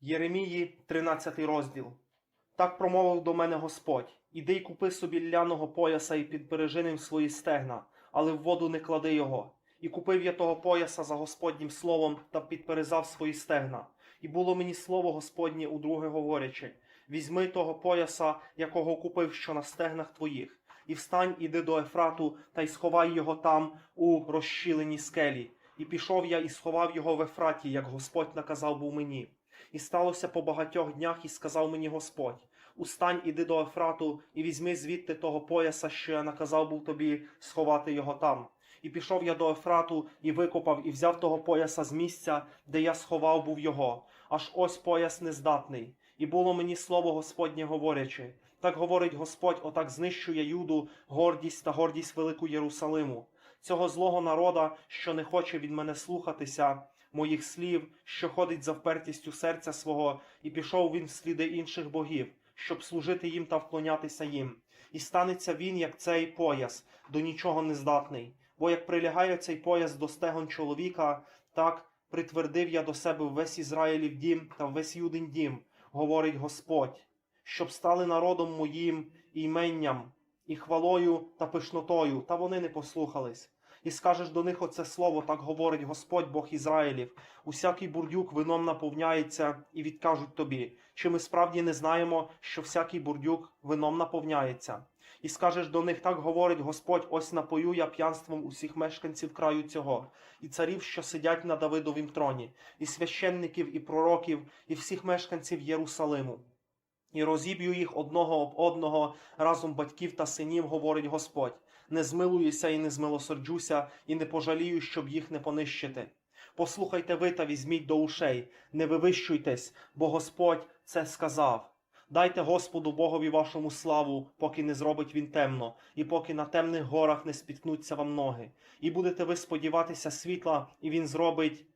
Єремії, 13 розділ. Так промовив до мене Господь: Іди й купи собі ляного пояса і підбережи ним свої стегна, але в воду не клади його. І купив я того пояса за Господнім словом та підперезав свої стегна. І було мені слово Господнє удруге говорячи: Візьми того пояса, якого купив, що на стегнах твоїх, і встань, іди до Ефрату, та й сховай його там у розщіленій скелі. І пішов я і сховав його в Ефраті, як Господь наказав був мені. І сталося по багатьох днях, і сказав мені Господь: Устань, іди до Ефрату, і візьми звідти того пояса, що я наказав був тобі сховати його там. І пішов я до Ефрату, і викопав, і взяв того пояса з місця, де я сховав був його. Аж ось пояс нездатний. І було мені слово Господнє говорячи. Так говорить Господь, отак знищує Юду, гордість та гордість велику Єрусалиму. Цього злого народа, що не хоче від мене слухатися, моїх слів, що ходить за впертістю серця свого, і пішов він в сліди інших богів, щоб служити їм та вклонятися їм. І станеться він, як цей пояс, до нічого не здатний. Бо як прилягає цей пояс до стегон чоловіка, так притвердив я до себе весь Ізраїлів дім та весь Юдин дім, говорить Господь, щоб стали народом моїм іменням, і хвалою та пишнотою, та вони не послухались. І скажеш до них оце слово, так говорить Господь Бог Ізраїлів. Усякий бурдюк вином наповняється, і відкажуть тобі. Чи ми справді не знаємо, що всякий бурдюк вином наповняється? І скажеш до них, так говорить Господь, ось напою я п'янством усіх мешканців краю цього, і царів, що сидять на Давидовім троні, і священників, і пророків, і всіх мешканців Єрусалиму. І розіб'ю їх одного об одного разом батьків та синів, говорить Господь. Не змилуюся і не змилосерджуся, і не пожалію, щоб їх не понищити. Послухайте ви та візьміть до ушей, не вивищуйтесь, бо Господь це сказав. Дайте Господу Богові вашому славу, поки не зробить він темно, і поки на темних горах не спіткнуться вам ноги. І будете ви сподіватися світла, і він зробить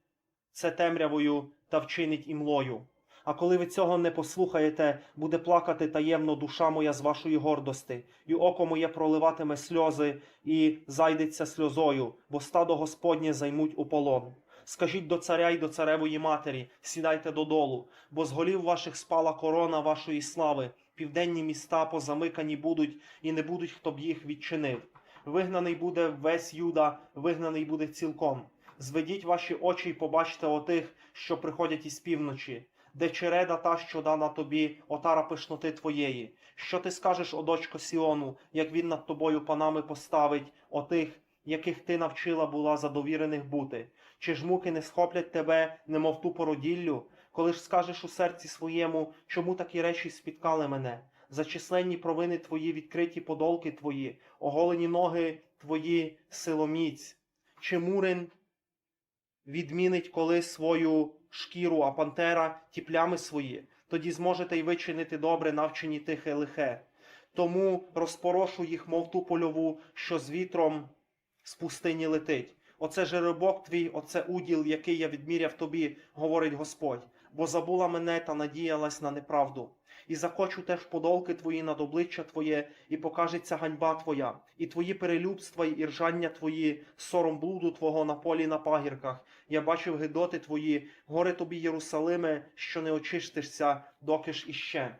це темрявою та вчинить імлою. А коли ви цього не послухаєте, буде плакати таємно душа моя з вашої гордости, і око моє проливатиме сльози, і зайдеться сльозою, бо стадо Господнє займуть у полон. Скажіть до царя й до царевої матері, сідайте додолу, бо з голів ваших спала корона вашої слави, південні міста позамикані будуть, і не будуть, хто б їх відчинив. Вигнаний буде весь Юда, вигнаний буде цілком. Зведіть ваші очі й побачте отих, що приходять із півночі, де череда та, що дана тобі, отара пишноти твоєї. Що ти скажеш, о дочко Сіону, як він над тобою панами поставить, отих, яких ти навчила була задовірених бути? Чи ж муки не схоплять тебе, немов ту породіллю? Коли ж скажеш у серці своєму, чому такі речі спіткали мене? За численні провини твої, відкриті подолки твої, оголені ноги твої силоміць. Чи мурин відмінить коли свою шкіру, а пантера ті плями свої, тоді зможете й ви чинити добре, навчені тихе лихе. Тому розпорошу їх, мов ту польову, що з вітром з пустині летить. Оце жеребок твій, оце уділ, який я відміряв тобі, говорить Господь, бо забула мене та надіялась на неправду. І закочу теж подолки твої над обличчя твоє, і покажеться ганьба твоя, і твої перелюбства, і іржання твої, сором блуду твого на полі на пагірках. Я бачив гидоти твої, горе тобі, Єрусалиме, що не очистишся, доки ж іще.